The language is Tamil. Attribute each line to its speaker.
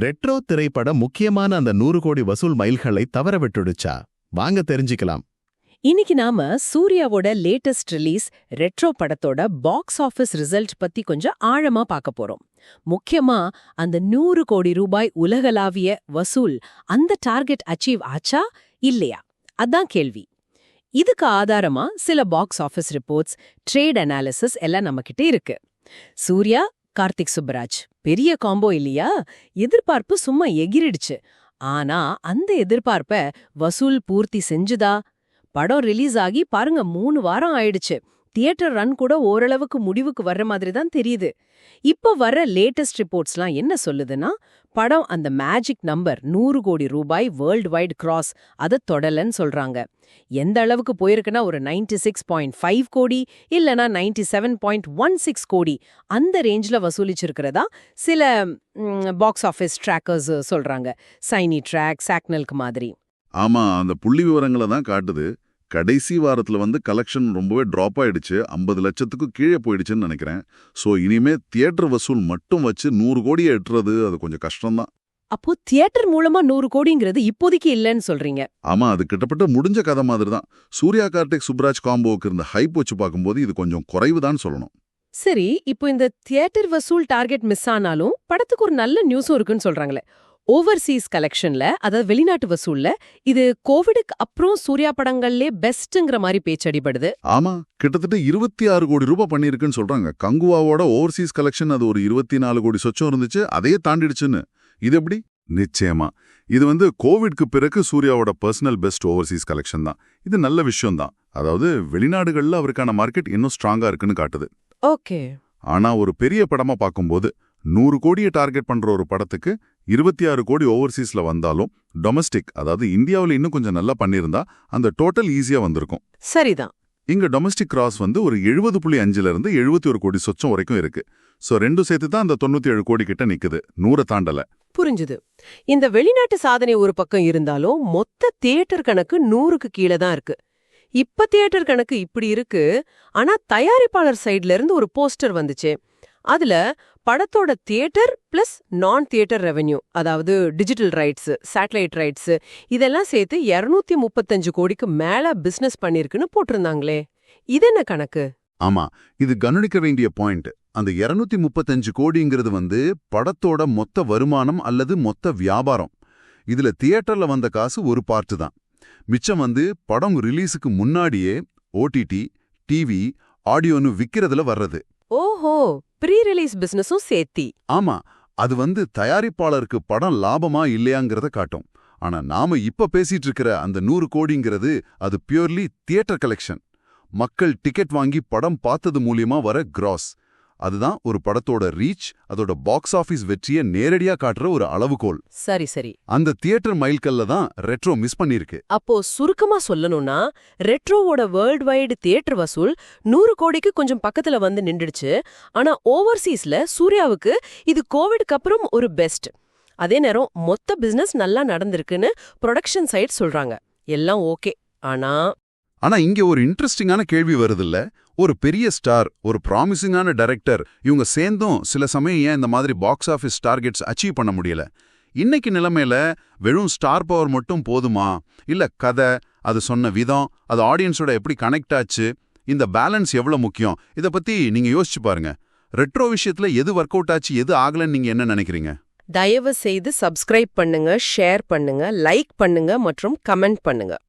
Speaker 1: ரெட்ரோ திரைப்படம் முக்கியமான அந்த நூறு கோடி வசூல் மைல்களை தவற விட்டுடுச்சா வாங்க தெரிஞ்சுக்கலாம்.
Speaker 2: இன்னைக்கு நாம சூர்யாவோட லேட்டஸ்ட் ரிலீஸ் ரெட்ரோ படத்தோட பாக்ஸ் ஆபீஸ் ரிசல்ட் பத்தி கொஞ்சம் ஆழமா பார்க்க போறோம். முக்கியமா அந்த நூறு கோடி ரூபாய் உலகளாவிய வசூல் அந்த டார்கெட் அச்சீவ் ஆச்சா இல்லையா? அதான் கேள்வி. இதுக்கு ஆதாரமா சில box office reports trade analysis எல்லாம் நம்மகிட்ட இருக்கு. சூர்யா கார்த்திக் சுப்பராஜ். பெரிய காம்போ இல்லையா? எதிர்பார்ப்பு சும்மா எகிரிடுச்சு. ஆனா அந்த எதிர்பார்ப்ப வசூல் பூர்த்தி செஞ்சுதா? படம் ரிலீஸ் ஆகி பாருங்க மூணு வாரம் ஆயிடுச்சு. தியேட்டர் ரன் கூட ஓரளவுக்கு முடிவுக்கு வர்ற மாதிரி தான் தெரியுது. இப்போ வர்ற லேட்டஸ்ட் ரிப்போர்ட்ஸ்லாம் என்ன சொல்லுதுன்னா படம் அந்த மேஜிக் நம்பர் நூறு கோடி ரூபாய் வேர்ல்டு வைட் கிராஸ் அதை தொடலன்னு சொல்றாங்க. எந்த அளவுக்கு போயிருக்குன்னா ஒரு 96.5 சிக்ஸ் பாயிண்ட் ஃபைவ் கோடி இல்லனா ninety seven point one six crore அந்த ரேஞ்சில் வசூலிச்சிருக்கிறதா சில பாக்ஸ் ஆஃபீஸ் ட்ராக்கர்ஸ் சொல்றாங்க. சைனி ட்ராக் சாக்னல்க்கு மாதிரி.
Speaker 3: ஆமா அந்த புள்ளி விவரங்களை தான் காட்டுது. கடைசி வாரத்துல வந்து கலெக்ஷன் ரொம்பவே டிராப் ஆயிடுச்சு. ஐம்பது லட்சத்துக்கு கீழே போயிடுச்சுன்னு நினைக்கிறேன். சோ இனிமே தியேட்டர் வசூல் மட்டும் வச்சு நூறு கோடியை எட்டுறது அது கொஞ்சம் கஷ்டம்தான்.
Speaker 2: அப்போ தியேட்டர் மூலமா நூறு கோடிங்கிறது இப்போதைக்கு இல்லைன்னு சொல்றீங்க.
Speaker 3: ஆமா அது கிட்டத்தட்ட முடிஞ்ச கதை மாதிரி தான் சூர்யா கார்த்திக் சுப்ராஜ் காம்போவுக்கு இருந்த ஹைப் வச்சு பார்க்கும்போது இது கொஞ்சம் குறைவுதான் சொல்லணும்.
Speaker 2: சரி இப்போ இந்த தியேட்டர் வசூல் டார்கெட் மிஸ் ஆனாலும் படத்துக்கு ஒரு நல்ல நியூஸும் இருக்குன்னு சொல்றாங்களே. ஓவர்சீஸ் கலெக்ஷன்ல அதாவது வெளிநாட்டு வசூல்ல இது கோவிடுக்கு அப்புறம் சூர்யா படங்கள்லே பெஸ்ட்ங்கிற மாதிரி பேச்சடிபடுது
Speaker 3: ஆமா கிட்டத்தட்ட இருபத்தி ஆறு கோடி ரூபாய் பண்ணியிருக்குன்னு சொல்றாங்க. கங்குவாவோட ஓவர்சீஸ் கலெக்ஷன் அது ஒரு இருபத்தி நாலு கோடி சொச்சம் இருந்துச்சு அதையே தாண்டிடுச்சுன்னு. இது எப்படி? நிச்சயமா. இது வந்து கோவிட்க்கு பிறகு சூர்யாவோட பர்சனல் பெஸ்ட் ஓவர்சீஸ் கலெக்ஷன் தான். இது நல்ல விஷயம் தான் அதாவது வெளிநாடுகள்ல அவருக்கான மார்க்கெட் இன்னும் ஸ்ட்ராங்கா இருக்குன்னு காட்டுது.
Speaker 2: ஓகே.
Speaker 3: ஆனா ஒரு பெரிய படமா பார்க்கும்போது நூறு கோடியை டார்கெட் பண்ற ஒரு படத்துக்கு இருபத்தி ஆறு கோடி ஓவர்சீஸ்ல வந்தாலும் டொமஸ்டிக் அதாவது இந்தியாவில் இன்னும் கொஞ்சம் நல்லா பண்ணியிருந்தா அந்த டோட்டல் ஈஸியா வந்திருக்கும்.
Speaker 2: சரிதான்.
Speaker 3: இங்க டொமஸ்டிக் கிராஸ் வந்து ஒரு எழுபது புள்ளி அஞ்சுல இருந்து எழுபத்தி ஒரு கோடி சொச்சம் வரைக்கும் இருக்கு. சோ ரெண்டும் சேர்த்து தான் அந்த தொண்ணூத்தி ஏழு கோடி கிட்ட நிக்குது. நூறை தாண்டல.
Speaker 2: புரிஞ்சுது. இந்த வெளிநாட்டு சாதனை ஒரு பக்கம் இருந்தாலும் மொத்த தியேட்டர் கணக்கு நூறுக்கு கீழே தான் இருக்கு. இப்ப தியேட்டர் கணக்கு இப்படி இருக்கு. ஆனா தயாரிப்பாளர் சைடுல இருந்து ஒரு போஸ்டர் வந்துச்சு. அதுல படத்தோட theatre plus non theatre revenue அதாவது டிஜிட்டல் ரைட்ஸ் சேட்டலைட் ரைட்ஸ் இதெல்லாம் சேர்த்து 235 முப்பத்தஞ்சு கோடிக்கு மேல பிசினஸ் பண்ணிருக்குன்னு போட்டிருந்தாங்களே. இது என்ன கணக்கு?
Speaker 3: ஆமா இது கவனிக்க வேண்டிய பாயிண்ட் அந்த 235 முப்பத்தஞ்சு கோடிங்கிறது வந்து படத்தோட மொத்த வருமானம் அல்லது மொத்த வியாபாரம். இதுல தியேட்டர்ல வந்த காசு ஒரு பார்ட்டு தான். மிச்சம் வந்து படம் ரிலீஸுக்கு முன்னாடியே ஓடிடி டிவி ஆடியோன்னு விற்கிறதுல வர்றது.
Speaker 2: ஓஹோ ப்ரீ ரிலீஸ் பிசினஸும் சேர்த்தி.
Speaker 3: ஆமா அது வந்து தயாரிப்பாளருக்கு படம் லாபமா இல்லையாங்கிறத காட்டும். ஆனா நாம இப்ப பேசிட்டு இருக்கிற அந்த நூறு கோடிங்கிறது அது பியூர்லி தியேட்டர் கலெக்ஷன் மக்கள் டிக்கெட் வாங்கி படம் பார்த்தது மூலியமா வர கிராஸ் அதுதான் ஒரு படத்தோட ரீச் அதோட பாக்ஸ் ஆபீஸ் வெற்றியை நேரடியா காட்டுற ஒரு அளவுகோல்.
Speaker 2: சரி சரி.
Speaker 3: அந்த தியேட்டர் மைல்கல்ல தான் ரெட்ரோ மிஸ் பண்ணிருக்கு
Speaker 2: அப்போ சுருக்கமா சொல்லணும்னா ரெட்ரோவோட வேர்ல்ட் வைடு தியேட்டர் வசூல் நூறு கோடிக்கு கொஞ்சம் பக்கத்துல வந்து நின்றுடுச்சு. ஆனா ஓவர்சீஸ்ல சூர்யாவுக்கு இது கோவிட்க்கு அப்புறம் ஒரு பெஸ்ட் அதே நேரம் மொத்த பிசினஸ் நல்லா நடந்திருக்குன்னு ப்ரொடக்ஷன் சைட் சொல்றாங்க. எல்லாம் ஓகே ஆனா
Speaker 3: ஆனா இங்க ஒரு இன்ட்ரெஸ்டிங்கான கேள்வி வருதுல்ல. ஒரு பெரிய ஸ்டார் ஒரு ப்ராமிசிங்கான டைரக்டர் இவங்க சேர்ந்தும் சில சமயம் ஏன் இந்த மாதிரி பாக்ஸ் ஆஃபீஸ் டார்கெட்ஸ் அச்சீவ் பண்ண முடியல? இன்னைக்கு நிலைமையில வெறும் ஸ்டார் பவர் மட்டும் போதுமா? இல்ல கதை அது சொன்ன விதம் அது ஆடியன்ஸோட எப்படி கனெக்ட் ஆச்சு? இந்த பேலன்ஸ் எவ்வளோ முக்கியம்? இத பத்தி நீங்க யோசிச்சு பாருங்க. ரெட்ரோ விஷயத்துல எது ஒர்க் அவுட் ஆச்சு எது ஆகலன்னு நீங்க என்ன நினைக்கிறீங்க?
Speaker 2: தயவு செய்து சப்ஸ்கிரைப் பண்ணுங்க ஷேர் பண்ணுங்க லைக் பண்ணுங்க மற்றும் கமெண்ட் பண்ணுங்க.